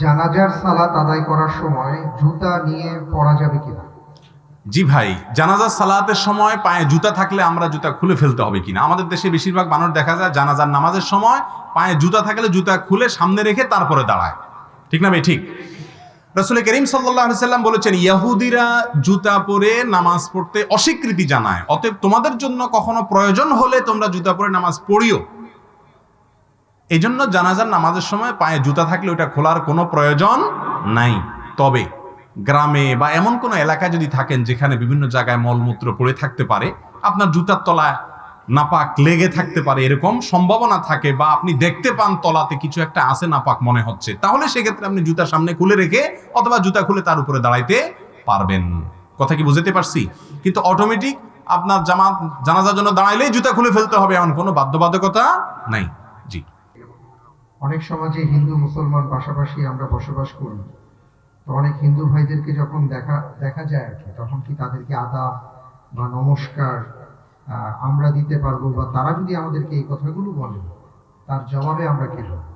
জানাজার সালাত আদায় করার সময় জুতা নিয়ে পড়া যাবে কিনা? জি ভাই, জানাজার সালাতের সময় পায়ে জুতা থাকলে আমরা জুতা খুলে ফেলতে হবে কিনা? আমাদের দেশে বেশিরভাগ মানুষ দেখা যায় জানাজার নামাজের সময় পায়ে জুতা থাকলে জুতা খুলে সামনে রেখে তারপরে দাঁড়ায়। ঠিক না ভাই? ঠিক। রসুল করিম সাল্লাহ সাল্লাম বলেছেন, ইয়াহুদিরা জুতা পরে নামাজ পড়তে অস্বীকৃতি জানায়। অতএব তোমাদের জন্য কখনো প্রয়োজন হলে তোমরা জুতা পরে নামাজ পড়িও। এই জন্য জানাজার নামাজের সময় পায়ে জুতা থাকলে ওটা খোলার কোনো প্রয়োজন নাই। তবে গ্রামে বা এমন কোনো এলাকায় যদি থাকেন যেখানে বিভিন্ন জায়গায় মলমূত্র পড়ে থাকতে পারে, আপনার জুতার তলায় নাপাক লেগে থাকতে পারে এরকম সম্ভাবনা থাকে বা আপনি দেখতে পান তলাতে কিছু একটা আছে নাপাক মনে হচ্ছে, তাহলে সেক্ষেত্রে আপনি জুতা সামনে খুলে রেখে অথবা জুতা খুলে তার উপরে দাঁড়াইতে পারবেন। কথা কি বুঝতে পারছি? কিন্তু অটোমেটিক আপনার জামা জানাজার জন্য দাঁড়াইলেই জুতা খুলে ফেলতে হবে এমন কোনো বাধ্যবাধকতা নাই। অনেক সমাজে হিন্দু মুসলমান পাশাপাশি আমরা বসবাস করি তো অনেক হিন্দু ভাইদেরকে যখন দেখা দেখা যায় আর কি, তখন কি তাদেরকে আদাব বা নমস্কার আমরা দিতে পারব বা তারা যদি আমাদেরকে এই কথাগুলো বলে, তার জবাবে আমরা কি বলব?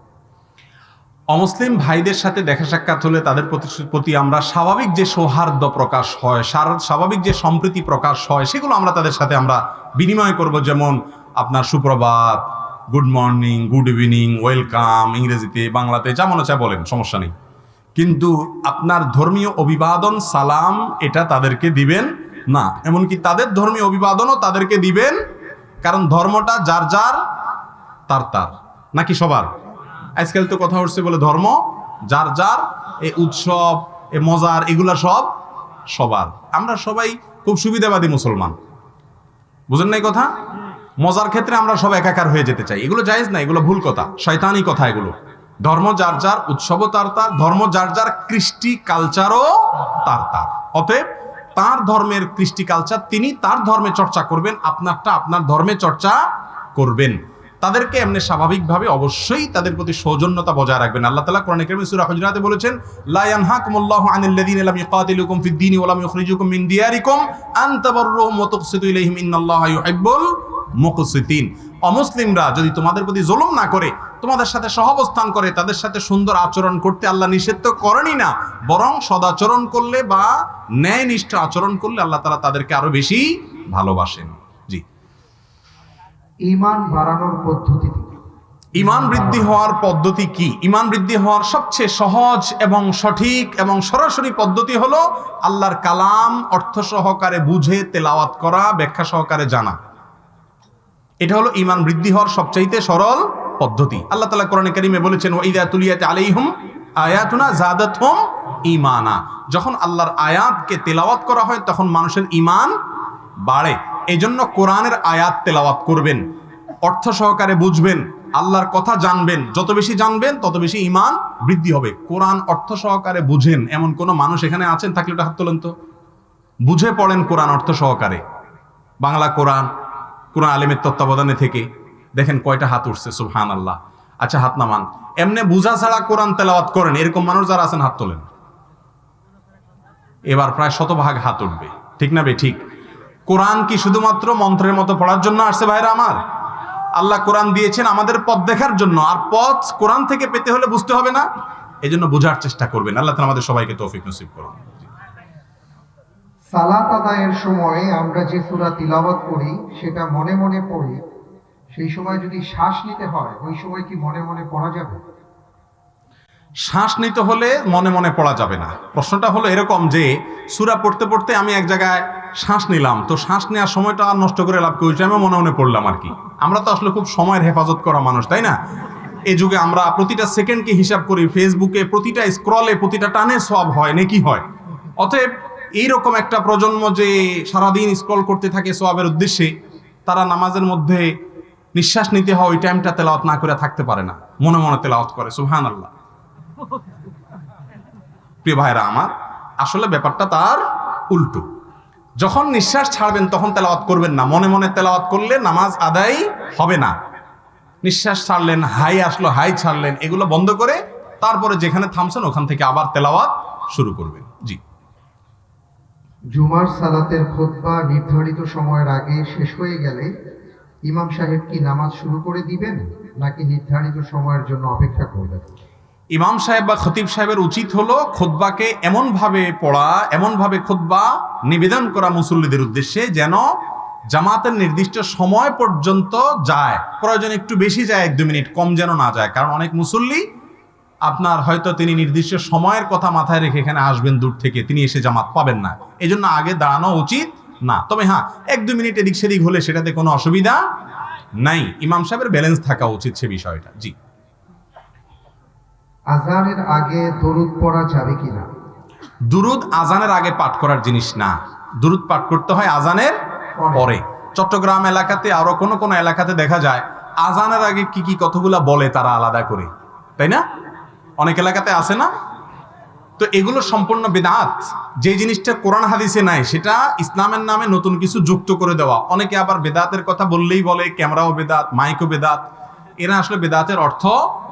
অমুসলিম ভাইদের সাথে দেখা সাক্ষাৎ হলে তাদের প্রতি আমরা স্বাভাবিক যে সৌহার্দ্য প্রকাশ হয় স্বাভাবিক যে সম্প্রীতি প্রকাশ হয়, সেগুলো আমরা তাদের সাথে আমরা বিনিময় করব যেমন আপনার সুপ্রভাত good morning good evening welcome ইংরেজিতে, বাংলাতে, যা মনে চায় বলেন, সমস্যা নেই। কিন্তু আপনার ধর্মীয় অভিবাদন, সালাম, এটা তাদেরকে দিবেন না। এমনকি তাদের ধর্মীয় অভিবাদনও তাদেরকে দিবেন, কারণ ধর্মটা যার যার, তার তার। নাকি সবার? আজকাল তো কথা উঠছে বলে ধর্ম, যার যার এই উৎসব, এ মজার, এগুলা সব সবার। আমরা সবাই খুব সুবিধাবাদী মুসলমান। বুঝেন নাই কথা? মজার ক্ষেত্রে আমরা সব একাকার হয়ে যেতে চাই। এগুলো জায়েজ না, এগুলো ভুল কথা। শয়তানি কথা এগুলো। ধর্ম যার যার, উৎসবও তার তার, ধর্ম যার যার, কৃষ্টি কালচারও তার তার। অতএব তার ধর্মের কৃষ্টি কালচার, তিনি তার ধর্মে চর্চা করবেন, আপনারটা আপনার ধর্মে চর্চা করবেন। তাদেরকে এমনি স্বাভাবিকভাবে অবশ্যই তাদের প্রতি সৌজন্যতা বজায় রাখবেন। আল্লাহ তাআলা কোরআন কারীমে সূরা হুজুরাতে বলেছেন, লা ইয়ানহাকুমুল্লাহু আনিল লাযিনা লাম ইউকাতিলুকুম ফিদ দীনি ওয়া লাম ইখরিজুকুম মিন দিয়ারিকুম আন তাবাররুহুম ওয়া তুকসিতু ইলাইহিম ইন্নাল্লাহা ইউহিব্বুল মুকসিতিন। অমুসলিমরা যদি তোমাদের প্রতি জুলুম না করে তোমাদের সাথে সহাবস্থান করে তাদের সাথে সুন্দর আচরণ করতে আল্লাহ নিষেধ তো করেনই না। বরং সদাচরণ করলে বা ন্যায়নিষ্ঠ আচরণ করলে আল্লাহ তাআলা তাদেরকে আরও বেশি ভালোবাসেন। জি। ঈমান বাড়ানোর পদ্ধতি ইমান বৃদ্ধি হওয়ার পদ্ধতি কি? ইমান বৃদ্ধি হওয়ার সবচেয়ে সহজ এবং সঠিক এবং সরাসরি পদ্ধতি হলো আল্লাহর কালাম অর্থ সহকারে বুঝে তেলাওয়াত করা ব্যাখ্যা সহকারে জানা। এটা হলো ইমান বৃদ্ধি হওয়ার সবচাইতে সরল পদ্ধতি। আল্লাহ তালা কোরআন কারিমে বলেছেন তুলিয়াতে আলাইহুম ইমানা যখন আল্লাহর আয়াতকে তেলাওয়াত করা হয়, তখন মানুষের ইমান বাড়ে। এই জন্য কোরআনের আয়াত তেলাওয়াত করবেন। অর্থ সহকারে বুঝবেন, আল্লাহর কথা জানবেন। যত বেশি জানবেন, তত বেশি ইমান বৃদ্ধি হবে। কোরআন অর্থ সহকারে বুঝেন। এমন কোন মানুষ এখানে আছেন? থাকলে ওটা হাত তোলেন তো। বুঝে পড়েন কোরআন অর্থ সহকারে। বাংলা কোরআন কোরআন আলিমের তত্ত্বাবধানে থেকে। দেখেন কয়টা হাত উঠছে সুবহান আল্লাহ আচ্ছা হাত নামান। এমনি বুঝা ছাড়া কোরআন তেলাওয়াত করেন, এরকম মানুষ যারা আছেন, হাত তোলেন। এবার প্রায় শতভাগ হাত উঠবে। ঠিক না বে, ঠিক? কোরআন কি শুধুমাত্র মন্ত্রের মতো পড়ার জন্য আসছে ভাইরা আমার? আল্লাহ কোরআন দিয়েছেন আমাদের পথ দেখার জন্য, আর পথ কোরআন থেকে পেতে হলে বুঝতে হবে না। এই জন্য বোঝার চেষ্টা করবেন। আল্লাহ আমাদের সবাইকে তৌফিক নসিব করুন। সালাত আদায়ের সময় আমরা যে সূরা তিলাওয়াত করি, সেটা মনে মনে পড়ি। সেই সময় যদি শ্বাস নিতে হয়, ওই সময় কি মনে মনে পড়া যাবে? শ্বাস নিতে হলে মনে মনে পড়া যাবে না। প্রশ্নটা হলো এরকম যে, সুরা পড়তে পড়তে আমি এক জায়গায় শ্বাস নিলাম, তো শ্বাস নেওয়ার সময়টা আর নষ্ট করে লাভ করেছি আমি মনে মনে পড়লাম আর কি। আমরা তো আসলে খুব সময়ের হেফাজত করা মানুষ, তাই না? এই যুগে আমরা প্রতিটা সেকেন্ডকে হিসাব করি ফেসবুকে প্রতিটা স্ক্রলে প্রতিটা টানে সব হয় নাকি হয়? অতএব এইরকম একটা প্রজন্ম যে সারাদিন স্ক্রল করতে থাকে সোয়াবের উদ্দেশ্যে, তারা নামাজের মধ্যে নিঃশ্বাস নিতে হয় ওই টাইমটা তেলাওয়াত না করে থাকতে পারে না। মনে মনে তেলাওয়াত করে সুহান আল্লাহ প্রিয় ভাইরা আমার, আসলে ব্যাপারটা তার উল্টো। যখন নিঃশ্বাস ছাড়বেন, তখন তেলাওয়াত করবেন না। মনে মনে তেলাওয়াত করলে নামাজ আদায় হবে না। নিঃশ্বাস ছাড়লেন, হাই আসলো, হাই ছাড়লেন, এগুলো বন্ধ করে তারপরে যেখানে থামছেন, ওখান থেকে আবার তেলাওয়াত শুরু করবেন। জি। জুমার সালাতের খুতবা নির্ধারিত সময়ের আগে শেষ হয়ে গেলে ইমাম সাহেব কি নামাজ শুরু করে দিবেন, নাকি নির্ধারিত সময়ের জন্য অপেক্ষা করবেন? ইমাম সাহেব বা খতিব সাহেবের উচিত হলো খোদবাকে এমনভাবে পড়া, এমনভাবে খোদবা নিবেদন করা মুসল্লিদের উদ্দেশ্যে যেন জামাতের নির্দিষ্ট সময় পর্যন্ত যায়। প্রয়োজন একটু বেশি যায় এক দু মিনিট কম যেন না যায়। কারণ অনেক মুসল্লি আপনার হয়তো তিনি নির্দিষ্ট সময়ের কথা মাথায় রেখে এখানে আসবেন দূর থেকে তিনি এসে জামাত পাবেন না। এই জন্য আগে দাঁড়ানো উচিত না। তবে হ্যাঁ এক দু মিনিট এদিক সেদিক হলে সেটাতে কোনো অসুবিধা নাই। ইমাম সাহেবের ব্যালেন্স থাকা উচিত সে বিষয়টা। জি। আজানের আগে দরুদ পড়া যাবে কিনা? দুরুদ আজানের আগে পাঠ করার জিনিস না। দুরুদ পাঠ করতে হয় আজানের পরে। চট্টগ্রাম এলাকাতে আরও কোনো কোনো এলাকাতে দেখা যায় আজানের আগে কি কি কতগুলা বলে তারা আলাদা করে। তাই না? অনেক এলাকাতে আছে না? তো এগুলো সম্পূর্ণ বেদাত। যে জিনিসটা কোরআন হাদিসে নাই, সেটা ইসলামের নামে নতুন কিছু যুক্ত করে দেওয়া। অনেকে আবার বেদাতের কথা বললেই বলে, ক্যামেরাও বেদাত, মাইকও বেদাত। এরা আসলে বেদাতের অর্থ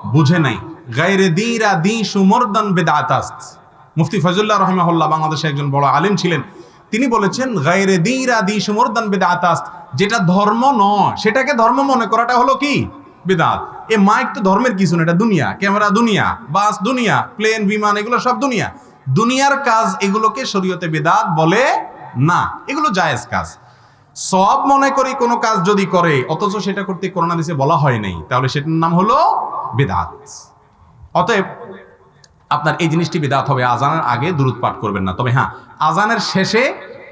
বুঝে নাই। গায়রে দিরা দি সুমর্দান বেদাতাস্ত মুফতি ফজলুল্লাহ রহমাহুল্লাহ বাংলাদেশে একজন বড় আলিম ছিলেন। তিনি বলেছেন, গায়রে দিরা দি সুমর্দান বেদাতাস্ত যেটা ধর্ম নয়, সেটাকে ধর্ম মনে করাটা হলো কি? বেদাত। এ মাইক তো ধর্মের কিছু না, এটা দুনিয়া। ক্যামেরা দুনিয়া বাস দুনিয়া প্লেন বিমান, এগুলো সব দুনিয়া। দুনিয়ার কাজ এগুলোকে শরীয়তে বেদাত বলে না, এগুলো জায়েজ কাজ। সব মনে করি কোনো কাজ যদি করে, অথচ সেটা করতে করোনা দিছে বলা হয় নাই, তাহলে সেটার নাম হলো বেদাত। অতএব আপনার এই জিনিসটি বেদাত হবে, আজানের আগে দূরত পাঠ করবেন না। তবে হ্যাঁ আজানের শেষে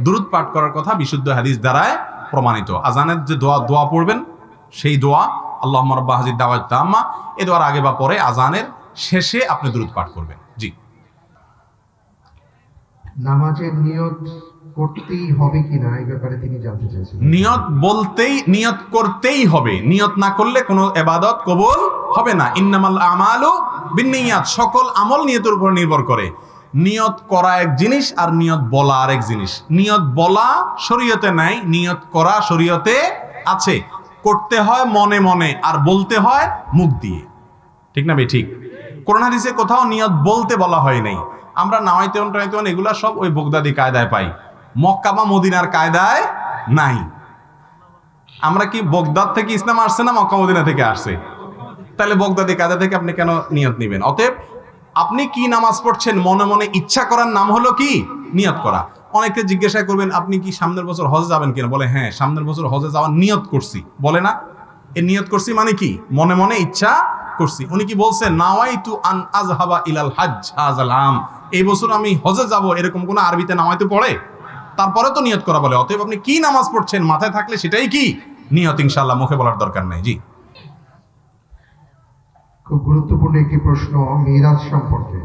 দূরত পাঠ করার কথা বিশুদ্ধ হাদিস দ্বারায় প্রমাণিত। আজানের যে দোয়া দোয়া পড়বেন, সেই দোয়া আল্লাহ মরব্বা হাজির দাওয়াত তাম্মা এ দোয়ার আগে বা পরে আজানের শেষে আপনি দূরত পাঠ করবেন। জি। নামাজের নিয়ত করতেই হবে কিনা এই ব্যাপারে তিনি জানতে নিয়ত বলতেই নিয়ত করতেই হবে। নিয়ত না করলে কোনো এবাদত কবুল হবে না। ইন্নামাল আমালু বিনিয়াত সকল আমল নিয়তের উপর নির্ভর করে। নিয়ত করা এক জিনিস আর নিয়ত বলা আরেক জিনিস। নিয়ত বলা শরীয়তে নাই নিয়ত করা শরীয়তে আছে। করতে হয় মনে মনে আর বলতে হয় মুখ দিয়ে। ঠিক না বে ঠিক। করোনা হাদিসে কোথাও নিয়ত বলতে বলা হয় নাই। আমরা নামাইতেন টাইতেন এগুলা সব ওই বগদাদি কায়দায় পাই। মক্কা বা মদিনার কায়দায় নাই। আমরা কি বগদাদ থেকে ইসলাম আসছে না মক্কা, মদিনা থেকে আসছে? তাহলে বগদাদি কায়দা থেকে আপনি কেন নিয়ত নেবেন? অতএব আপনি কি নামাজ পড়ছেন মনে মনে ইচ্ছা করার নাম হলো কি? নিয়ত করা। অনেকে জিজ্ঞাসা করবেন, আপনি কি সামনের বছর হজে যাবেন কিনা? বলে হ্যাঁ সামনের বছর হজে যাওয়ার নিয়ত করছি। বলে না? এ নিয়ত করছি মানে কি? মনে মনে ইচ্ছা করছি। উনি কি বলছেন নাওয়াই তু আন আজহাবা ইলাল হাজ আজালাম এই বছর আমি হজে যাব, এরকম কোন আরবিতে নামাইতে পড়ে? তারপরে তো নিয়ত করা বলে, অতএব আপনি কি নামাজ পড়ছেন, মাথায় থাকলে সেটাই কি? নিয়ত ইনশাল্লাহ মুখে বলার দরকার নাই। জি। খুব গুরুত্বপূর্ণ একটি প্রশ্ন, মিরাজ সম্পর্কে।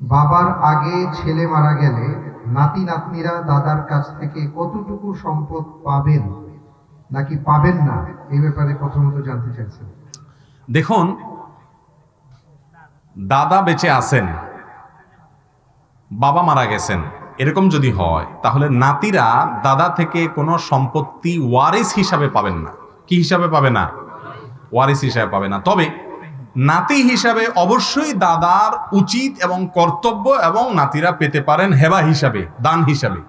বাবার আগে ছেলে মারা গেলে নাতি নাতনিরা দাদার কাছ থেকে কতটুকু সম্পদ পাবেন নাকি পাবেন না, এই ব্যাপারে প্রথমত জানতে চাইছেন। দেখুন, দাদা বেঁচে আছেন, বাবা মারা গেছেন, এরকম যদি হয়, তাহলে নাতিরা দাদা থেকে কোনো সম্পত্তি ওয়ারিস হিসাবে পাবেন না। কি হিসাবে পাবে না? ওয়ারিস হিসাবে পাবে না। তবে নাতি হিসাবে অবশ্যই দাদার উচিত এবং কর্তব্য এবং নাতিরা পেতে পারেন হেবা হিসাবে, দান হিসাবে।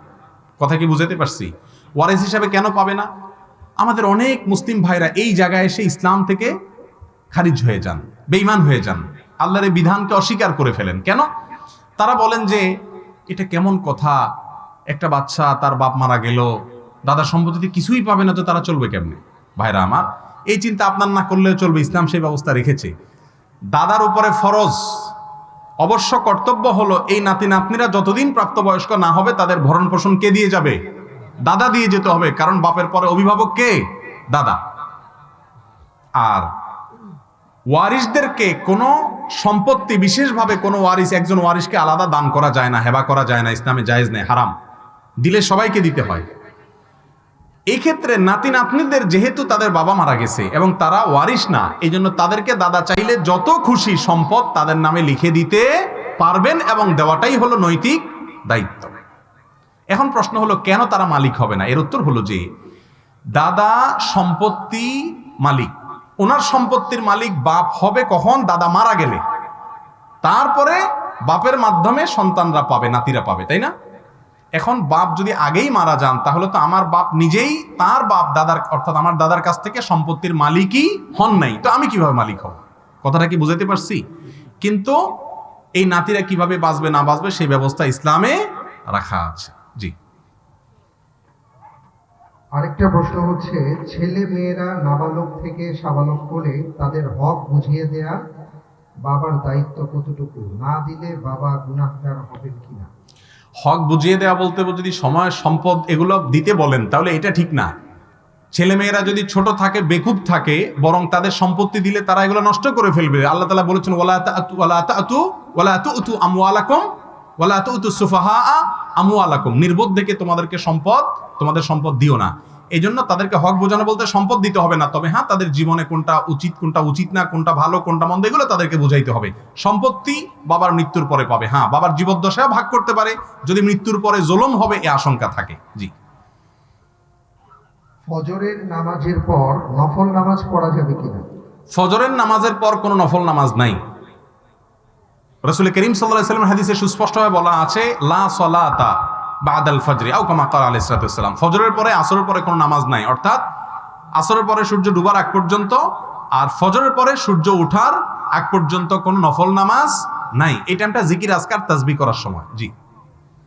কথা কি বুঝাতে পারছি? ওয়ারিস হিসাবে কেন পাবে না? আমাদের অনেক মুসলিম ভাইরা এই জায়গায় এসে ইসলাম থেকে খারিজ হয়ে যান বেইমান হয়ে যান। আল্লাহর এই বিধানকে অস্বীকার করে ফেলেন। কেন? তারা বলেন যে, এটা কেমন কথা? একটা বাচ্চা তার বাপ মারা গেল দাদা সম্পত্তিতে কিছুই পাবে না, তো তারা চলবে কেমনে? ভাইরা আমার, এই চিন্তা আপনার না করলেও চলবে, ইসলাম সেই ব্যবস্থা রেখেছে। দাদার উপরে ফরজ। অবশ্য কর্তব্য হলো, এই নাতি নাতনিরা যতদিন প্রাপ্তবয়স্ক না হবে, তাদের ভরণ পোষণ কে দিয়ে যাবে? দাদা দিয়ে যেতে হবে, কারণ বাপের পরে অভিভাবক কে? দাদা। আর ওয়ারিসদেরকে কোনো সম্পত্তি, বিশেষভাবে কোনো ওয়ারিস, একজন ওয়ারিসকে আলাদা দান করা যায় না, হেবা করা যায় না, ইসলামে জায়েজ নেই, হারাম। দিলে সবাইকে দিতে হয়। এই ক্ষেত্রে নাতি নাতনিদের যেহেতু তাদের বাবা মারা গেছে এবং তারা ওয়ারিস না এই জন্য তাদেরকে দাদা চাইলে যত খুশি সম্পদ তাদের নামে লিখে দিতে পারবেন এবং দেওয়াটাই হলো নৈতিক দায়িত্ব। এখন প্রশ্ন হলো, কেন তারা মালিক হবে না? এর উত্তর হলো যে, দাদা সম্পত্তি মালিক। ওনার সম্পত্তির মালিক বাপ হবে কখন? দাদা মারা গেলে। তারপরে বাপের মাধ্যমে সন্তানরা পাবে, নাতিরা পাবে, তাই না? এখন বাপ যদি আগেই মারা যান, তাহলে তো আমার বাপ নিজেই তার বাপ দাদার, অর্থাৎ আমার দাদার কাছ থেকে সম্পত্তির মালিকই হন নাই। তো আমি কীভাবে মালিক হব? কথাটা কি বুঝাতে পারছি? কিন্তু এই নাতিরা কীভাবে বাঁচবে, না বাঁচবে, সেই ব্যবস্থা ইসলামে রাখা আছে। জি। আরেকটা প্রশ্ন হচ্ছে, ছেলে মেয়েরা নাবালক থেকে সাবালক করে তাদের হক বুঝিয়ে দেয়া বাবার দায়িত্ব কতটুকু? না দিলে বাবা গুনাহগার হবেন কিনা? হক বুঝিয়ে দেওয়া বলতে যদি সময়, সম্পদ এগুলো দিতে বলেন, তাহলে এটা ঠিক না। ছেলেমেয়েরা যদি ছোট থাকে, বেকুব থাকে, বরং তাদের সম্পত্তি দিলে তারা এগুলো নষ্ট করে ফেলবে। আল্লাহ তালা বলেছেন ওলা ওলা আতু ওলা তুতু আমু আলাকম ওলা তুতু সুফাহা আমু আলাকম নির্বোধ দেখে তোমাদেরকে সম্পদ, তোমাদের সম্পদ দিও না। এই জন্য তাদেরকে হক বোঝানো বলতে সম্পদ দিতে হবে না। তবে হ্যাঁ তাদের জীবনে কোনটা উচিত কোনটা উচিত না কোনটা ভালো কোনটা মন্দ এগুলো তাদেরকে বোঝাইতে হবে। সম্পত্তি বাবার মৃত্যুর পরে পাবে। হ্যাঁ বাবার জীবদ্দশায় ভাগ করতে পারে। যদি মৃত্যুর পরে জোলম হবে এ আশঙ্কা থাকে। জি। ফজরের নামাজের পর নফল নামাজ পড়া যাবে কিনা? ফজরের নামাজের পর কোনো নফল নামাজ নাই। রসুল করিম সাল্লাহ সাল্লাম হাদিসে সুস্পষ্টভাবে বলা আছে লা সলাতা বাদাল ফজরি, আও কামা কাল আলাইহিস সালাম। ফজরের পরে আসরের পরে কোনো নামাজ নাই, অর্থাৎ আসরের পরে সূর্য ডুবার আগ পর্যন্ত আর ফজরের পরে সূর্য ওঠার আগ পর্যন্ত কোনো নফল নামাজ নাই। এই টাইমটা জিকির, আজকার তাজবি করার সময়। জি।